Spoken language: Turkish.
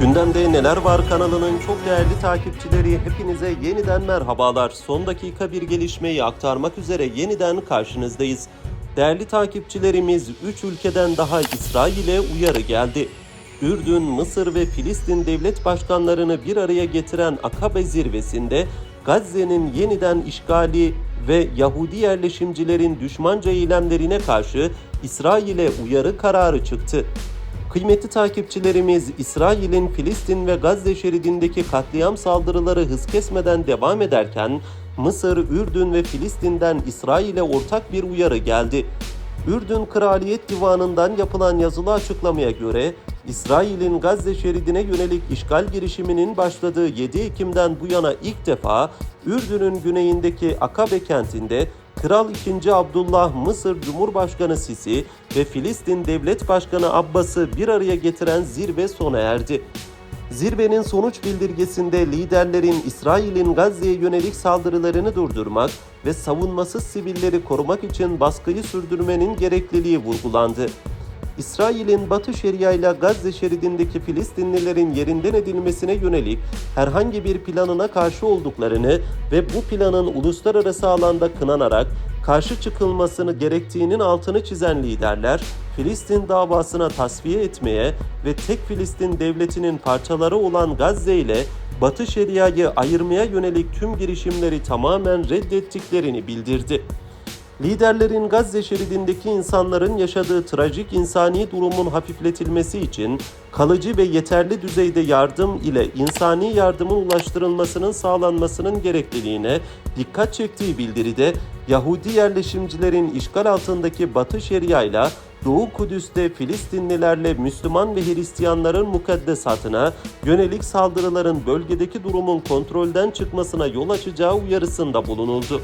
Gündemde Neler Var kanalının çok değerli takipçileri hepinize yeniden merhabalar. Son dakika bir gelişmeyi aktarmak üzere yeniden karşınızdayız. Değerli takipçilerimiz 3 ülkeden daha İsrail'e uyarı geldi. Ürdün, Mısır ve Filistin devlet başkanlarını bir araya getiren Akabe zirvesinde Gazze'nin yeniden işgali ve Yahudi yerleşimcilerin düşmanca eylemlerine karşı İsrail'e uyarı kararı çıktı. Kıymetli takipçilerimiz İsrail'in Filistin ve Gazze şeridindeki katliam saldırıları hız kesmeden devam ederken Mısır, Ürdün ve Filistin'den İsrail'e ortak bir uyarı geldi. Ürdün Kraliyet Divanı'ndan yapılan yazılı açıklamaya göre İsrail'in Gazze şeridine yönelik işgal girişiminin başladığı 7 Ekim'den bu yana ilk defa Ürdün'ün güneyindeki Akabe kentinde Kral II. Abdullah Mısır Cumhurbaşkanı Sisi ve Filistin Devlet Başkanı Abbas'ı bir araya getiren zirve sona erdi. Zirvenin sonuç bildirgesinde liderlerin İsrail'in Gazze'ye yönelik saldırılarını durdurmak ve savunmasız sivilleri korumak için baskıyı sürdürmenin gerekliliği vurgulandı. İsrail'in Batı Şeria ile Gazze şeridindeki Filistinlilerin yerinden edilmesine yönelik herhangi bir planına karşı olduklarını ve bu planın uluslararası alanda kınanarak karşı çıkılmasını gerektiğinin altını çizen liderler, Filistin davasına tasfiye etmeye ve tek Filistin devletinin parçaları olan Gazze ile Batı Şeria'yı ayırmaya yönelik tüm girişimleri tamamen reddettiklerini bildirdi. Liderlerin Gazze şeridindeki insanların yaşadığı trajik insani durumun hafifletilmesi için kalıcı ve yeterli düzeyde yardım ile insani yardımın ulaştırılmasının sağlanmasının gerekliliğine dikkat çektiği bildiride Yahudi yerleşimcilerin işgal altındaki Batı Şeria ile Doğu Kudüs'te Filistinlilerle Müslüman ve Hristiyanların mukaddesatına yönelik saldırıların bölgedeki durumun kontrolden çıkmasına yol açacağı uyarısında bulunuldu.